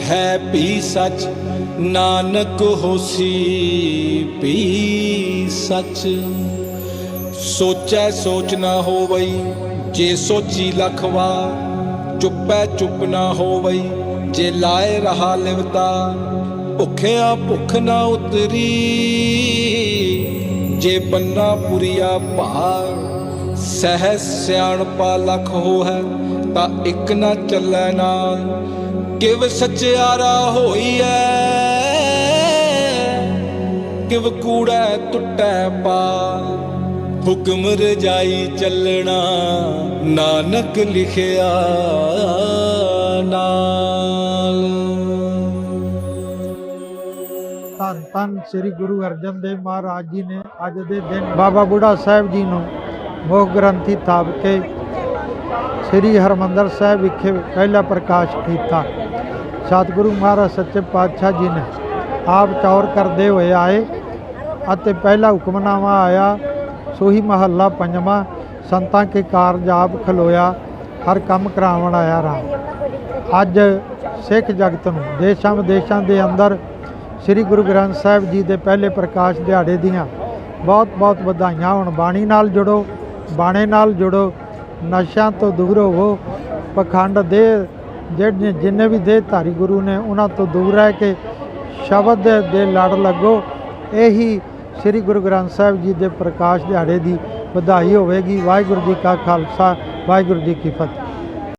ਹੈ ਪੀ ਸੱਚ, ਨਾਨਕ ਹੋਸੀ ਵੀ ਸੱਚ। ਸੋਚੈ ਸੋਚ ਨਾ ਹੋਵਈ, ਜੇ ਸੋਚੀ ਲਖਵਾ ਚੁੱਪੈ ਚੁੱਪ ਨਾ ਹੋਵਈ, ਜੇ ਲਾਏ ਰਹਾ ਲਿਵਤਾ, ਭੁੱਖਿਆ ਭੁੱਖ ਨਾ ਉਤਰੀ। ਜੇ ਬੰਨਾ ਪੁਰੀਆ ਭਾਰ ਸਹਿ ਸਿਆਣਪਾ ਲਖ ਹੋ ਹੈ ਤਾਂ ਇੱਕ ਨਾ ਚੱਲੈ ਨਾਲ। ਕਿਵ ਸਚਿਆਰਾ ਹੋਈਐ, ਕਿਵ ਕੂੜੈ ਟੁੱਟੈ ਪਾਲ। ਹੁਕਮ ਰਜਾਈ ਚੱਲਣਾ, ਨਾਨਕ ਲਿਖਿਆ ਨਾਲ। ਧੰਨ ਧੰਨ ਸ੍ਰੀ ਗੁਰੂ ਅਰਜਨ ਦੇਵ ਮਹਾਰਾਜ ਜੀ ਨੇ ਅੱਜ ਦੇ ਦਿਨ ਬਾਬਾ ਬੁੱਢਾ ਸਾਹਿਬ ਜੀ ਨੂੰ ਮੁੱਖ ਗ੍ਰੰਥੀ ਥਾਪ ਕੇ ਸ੍ਰੀ ਹਰਮੰਦਰ ਸਾਹਿਬ ਵਿਖੇ ਪਹਿਲਾ ਪ੍ਰਕਾਸ਼ ਕੀਤਾ। ਸਤਿਗੁਰੂ ਮਹਾਰਾਜ ਸੱਚੇ ਪਾਤਸ਼ਾਹ ਜੀ ਨੇ ਆਪ ਚੌਰ ਕਰਦੇ ਹੋਏ ਆਏ ਅਤੇ ਪਹਿਲਾ ਹੁਕਮਨਾਮਾ ਆਇਆ। ਸੋਹੀ ਮਹੱਲਾ ਪੰਜਵਾਂ, ਸੰਤਾਂ ਕੇ ਕਾਰਜ ਆਪ ਖਲੋਇਆ, ਹਰ ਕੰਮ ਕਰਾਵਣ ਆਇਆ ਰਾਮ। ਅੱਜ ਸਿੱਖ ਜਗਤ ਨੂੰ ਦੇਸ਼ਾਂ ਵਿਦੇਸ਼ਾਂ ਦੇ ਅੰਦਰ ਸ੍ਰੀ ਗੁਰੂ ਗ੍ਰੰਥ ਸਾਹਿਬ ਜੀ ਦੇ ਪਹਿਲੇ ਪ੍ਰਕਾਸ਼ ਦਿਹਾੜੇ ਦੀਆਂ ਬਹੁਤ ਬਹੁਤ ਵਧਾਈਆਂ। ਹੋਣ ਬਾਣੀ ਨਾਲ ਜੁੜੋ। ਬਾਣੇ ਨਾਲ ਜੁੜੋ, ਨਸ਼ਿਆਂ ਤੋਂ ਦੂਰ ਹੋਵੋ। ਪਖੰਡ ਦੇ ਜਿਹੜੇ ਜਿੰਨੇ ਵੀ ਦੇਹ ਧਾਰੀ ਗੁਰੂ ਨੇ, ਉਹਨਾਂ ਤੋਂ ਦੂਰ ਰਹਿ ਕੇ ਸ਼ਬਦ ਦੇ ਲੜ ਲੱਗੋ। ਇਹੀ ਸ੍ਰੀ ਗੁਰੂ ਗ੍ਰੰਥ ਸਾਹਿਬ ਜੀ ਦੇ ਪ੍ਰਕਾਸ਼ ਦਿਹਾੜੇ ਦੀ ਵਧਾਈ ਹੋਵੇਗੀ। ਵਾਹਿਗੁਰੂ ਜੀ ਕਾ ਖਾਲਸਾ, ਵਾਹਿਗੁਰੂ ਜੀ ਕੀ ਫਤਿਹ।